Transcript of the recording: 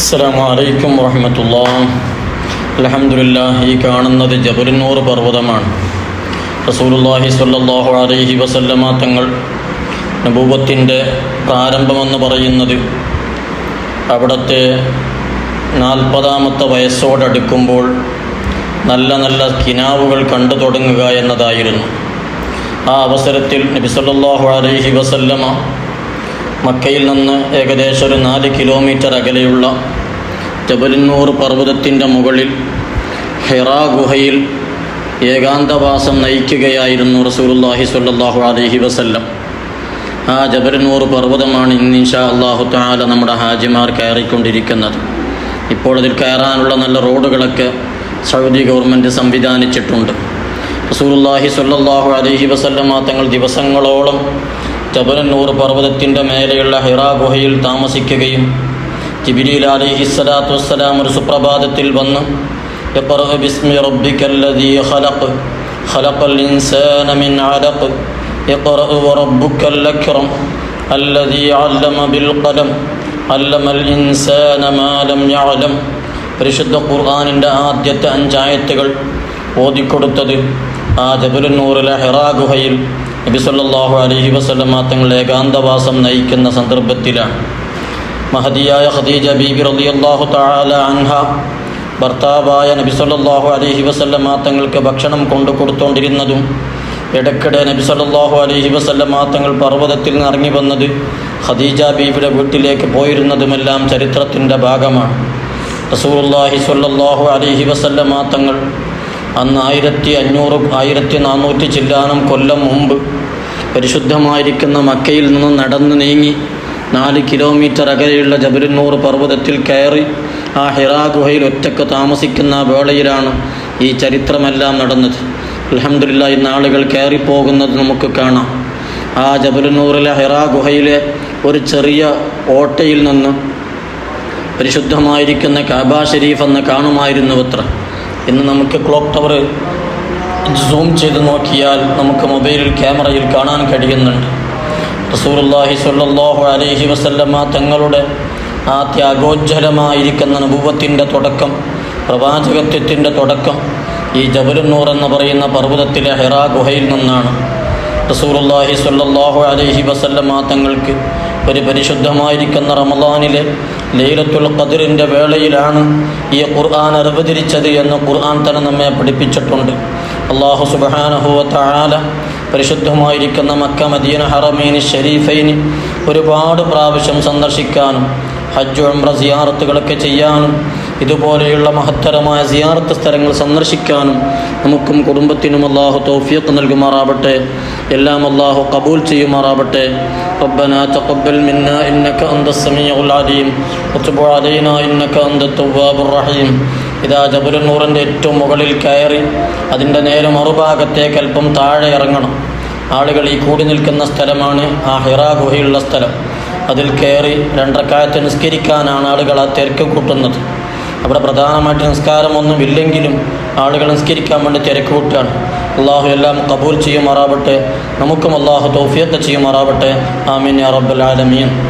അസ്സലാമു അലൈക്കും വറഹമത്തുള്ള അലഹമുല്ല ഈ കാണുന്നത് ജബലുന്നൂർ പർവതമാണ്. റസൂലുള്ളാഹി സ്വല്ലല്ലാഹു അലൈഹി വസല്ലമ തങ്ങൾ നബൂബത്തിന്റെ പ്രാരംഭമെന്ന് പറയുന്നത് അവിടുത്തെ നാൽപ്പതാമത്തെ വയസ്സോടടുക്കുമ്പോൾ നല്ല നല്ല കിനാവുകൾ കണ്ടു തുടങ്ങുക എന്നതായിരുന്നു. ആ അവസരത്തിൽ നബി സല്ലല്ലാഹു അലൈഹി വസല്ലമ മക്കയിൽ നിന്ന് ഏകദേശം ഒരു നാല് കിലോമീറ്റർ അകലെയുള്ള ജബലിന്നൂർ പർവതത്തിന്റെ മുകളിൽ ഹിറാ ഗുഹയിൽ ഏകാന്തവാസം നയിക്കുകയായിരുന്നു റസൂലുള്ളാഹി സ്വല്ലല്ലാഹു അലൈഹി വസല്ലം. ആ ജബലിന്നൂർ പർവതമാണ് ഇന്ന് ഇൻഷാ അള്ളാഹു താല നമ്മുടെ ഹാജിമാർ കയറിക്കൊണ്ടിരിക്കുന്നത്. ഇപ്പോൾ അതിൽ കയറാനുള്ള നല്ല റോഡുകളൊക്കെ സൗദി ഗവൺമെന്റ് സംവിധാനിച്ചിട്ടുണ്ട്. റസൂലുള്ളാഹി സ്വല്ലല്ലാഹു അലൈഹി വസല്ലമ തങ്ങൾ ദിവസങ്ങളോളം ജബലന്നൂർ പർവ്വതത്തിൻ്റെ മേലെയുള്ള ഹിറാ ഗുഹയിൽ താമസിക്കുകയും ജിബിരിൽ അലൈഹി സ്വലാത്തു വസ്സലാം ഒരു സുപ്രഭാതത്തിൽ വന്ന് اقرأ باسم ربك الذي خلق خلق الإنسان من علق اقرأ وربك الأكرم الذي علم بالقلم علم الإنسان ما لم يعلم പരിശുദ്ധ ഖുർആാനിൻ്റെ ആദ്യത്തെ അഞ്ചായത്തുകൾ ഓതിക്കൊടുത്തത് ആ ജബലുന്നൂറിലെ ഹെറാ ഗുഹയിൽ നബി അലഹി വസല്ലമ തങ്ങൾ ഏകാന്തവാസം നയിക്കുന്ന സന്ദർഭത്തിലാണ്. മഹദിയായ ഖദീജ ബീബി റളിയല്ലാഹു താല അൻഹ ഭർത്താവായ നബി അലഹി വസല്ലമ തങ്ങൾക്ക് ഭക്ഷണം കൊണ്ടു കൊടുത്തുകൊണ്ടിരുന്നതും ഇടയ്ക്കിടെ നബി അലഹി വസല്ലമ തങ്ങൾ പർവതത്തിൽ നിന്ന് ഇറങ്ങി വന്നത് ഖദീജ ബീബിയുടെ വീട്ടിലേക്ക് പോയിരുന്നതുമെല്ലാം ചരിത്രത്തിന്റെ ഭാഗമാണ്. റസൂലുള്ളാഹി സല്ലാഹു അലഹി വസല്ലമ തങ്ങൾ അന്ന് ആയിരത്തി അഞ്ഞൂറ് ആയിരത്തി നാനൂറ്റി ചില്ലാനം കൊല്ലം മുമ്പ് പരിശുദ്ധമായിരിക്കുന്ന മക്കയിൽ നിന്ന് നടന്നു നീങ്ങി നാല് കിലോമീറ്റർ അകലെയുള്ള ജബരുന്നൂർ പർവതത്തിൽ കയറി ആ ഹിറാ ഗുഹയിൽ ഒറ്റയ്ക്ക് താമസിക്കുന്ന വേളയിലാണ് ഈ ചരിത്രമെല്ലാം നടന്നത്. അലഹമില്ല ഇന്ന് ആളുകൾ കയറിപ്പോകുന്നത് നമുക്ക് കാണാം. ആ ജബലുന്നൂറിലെ ഹിറാ ഗുഹയിലെ ഒരു ചെറിയ ഓട്ടയിൽ നിന്ന് പരിശുദ്ധമായിരിക്കുന്ന കാബ ഷെരീഫ് എന്ന് കാണുമായിരുന്നു അത്ര ഇന്ന് നമുക്ക് ക്ലോക്ക് ടവർ സൂം ചെയ്ത് നോക്കിയാൽ നമുക്ക് മൊബൈലിൽ ക്യാമറയിൽ കാണാൻ കഴിയുന്നുണ്ട്. റസൂർല്ലാഹി സ്വല്ലല്ലാഹു അലഹി വസല്ലമ തങ്ങളുടെ ആ ത്യാഗോജ്വലമായിരിക്കുന്ന അനുഭവത്തിന്റെ തുടക്കം പ്രവാചകത്വത്തിന്റെ തുടക്കം ഈ ജബലുന്നൂർ എന്ന് പറയുന്ന പർവതത്തിലെ ഹെറാ ഗുഹയിൽ നിന്നാണ്. റസൂർല്ലാഹി സല്ലാഹു അലഹി വസല്ലമ്മ തങ്ങൾക്ക് ഒരു പരിശുദ്ധമായിരിക്കുന്ന റമദാനിലെ ലൈലത്തുൽ ഖദറിന്റെ വേളയിലാണ് ഈ ഖുർആൻ അവതരിച്ചത് എന്ന് ഖുർആൻ തന്നെ നമ്മെ പഠിപ്പിച്ചിട്ടുണ്ട്. അള്ളാഹു സുബ്ഹാനഹു വ തആല പരിശുദ്ധമായിരിക്കുന്ന മക്ക മദീന ഹറമീന് ഷരീഫൈന് ഒരുപാട് പ്രാവശ്യം സന്ദർശിക്കാനും ഹജ്ജ് ഉംറ സിയാറത്തുകളൊക്കെ ചെയ്യാനും ഇതുപോലെയുള്ള മഹത്തരമായ സിയാറത്ത് സ്ഥലങ്ങൾ സന്ദർശിക്കാനും നമുക്കും കുടുംബത്തിനും അള്ളാഹു തൗഫീഖ് നൽകുമാറാവട്ടെ എല്ലാം അള്ളാഹു കബൂൽ ചെയ്യുമാറാവട്ടെ ربنا تقبل منا إنك أنت السميع العليم وتب علينا إنك أنت التواب الرحيم ഇതാ ജബലുന്നൂറിന്റെ ഏറ്റവും മുകളിൽ കയറി അതിന്റെ നേരെ മറുഭാഗത്തേക്ക് അല്പം താഴെ ഇറങ്ങണം. ആളുകൾ ഈ കൂടി നിൽക്കുന്ന സ്ഥലമാണ് ആ ഹിറ ഗുഹയുള്ള സ്ഥലം. അതിൽ കയറി രണ്ടരക്കാലത്ത് നിസ്കരിക്കാനാണ് ആളുകൾ ആ തിരക്ക് കൂട്ടുന്നത്. അവിടെ പ്രധാനമായിട്ട് നിസ്കാരമൊന്നും ഇല്ലെങ്കിലും ആളുകൾ നിസ്കരിക്കാൻ വേണ്ടി തിരക്ക് കൂട്ടുകയാണ്. അള്ളാഹു എല്ലാം കബൂൽ ചെയ്യുമാറാവട്ടെ നമുക്കും അള്ളാഹു തോഫിയൊക്കെ ചെയ്യുമാറാവട്ടെ ആമീൻ യാ ആലമീൻ.